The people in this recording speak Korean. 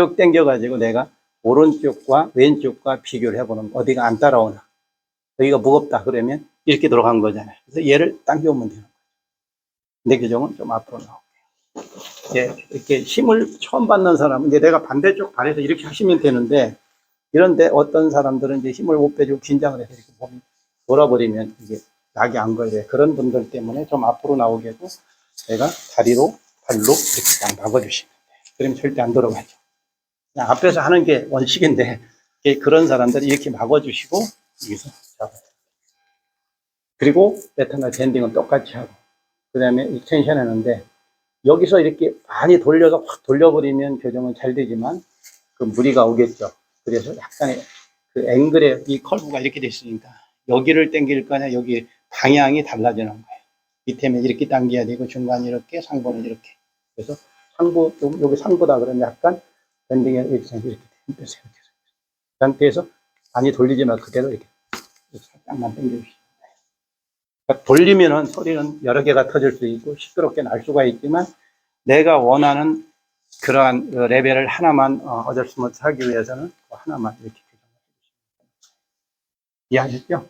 쭉 당겨가지고 내가 오른쪽과 왼쪽과 비교를 해보는 거. 어디가 안 따라오나. 여기가 무겁다 그러면 이렇게 들어간 거잖아요. 그래서 얘를 당겨오면 되는 거예요. 내 교정은 좀 앞으로 나올게요. 이제 이렇게 힘을 처음 받는 사람은 이제 내가 반대쪽 발에서 이렇게 하시면 되는데 이런데 어떤 사람들은 이제 힘을 못 빼주고 긴장을 해서 이렇게 몸이 돌아버리면 이게 낙이 안 걸려요. 그런 분들 때문에 좀 앞으로 나오게 해도 내가 다리로 발로 이렇게 딱 막아주시면 돼요. 그러면 절대 안 돌아가죠. 앞에서 하는 게 원칙인데 그런 사람들이 이렇게 막아주시고 여기서 잡아요. 그리고 베타나 밴딩은 똑같이 하고 그 다음에 익스텐션 하는데 여기서 이렇게 많이 돌려서 확 돌려버리면 교정은 잘 되지만 그 무리가 오겠죠. 그래서 약간의 그 앵글의 이 컬브가 이렇게 됐으니까 여기를 당길 거냐 여기 방향이 달라지는 거예요. 밑에는 이렇게 당겨야 되고 중간 이렇게 상부는 이렇게. 그래서 상부 좀 여기 상부다 그러면 약간 밴딩에 이렇게 이렇게 힘 빼세요. 이렇게. 그 상태에서 많이 돌리지 말고 그대로 이렇게 살짝만 당겨주시면 그러니까 돌리면은 소리는 여러 개가 터질 수 있고 시끄럽게 날 수가 있지만 내가 원하는 그러한 그 레벨을 하나만 어, 어절스먼트 하기 위해서는 그 하나만 이렇게. 이해하셨죠?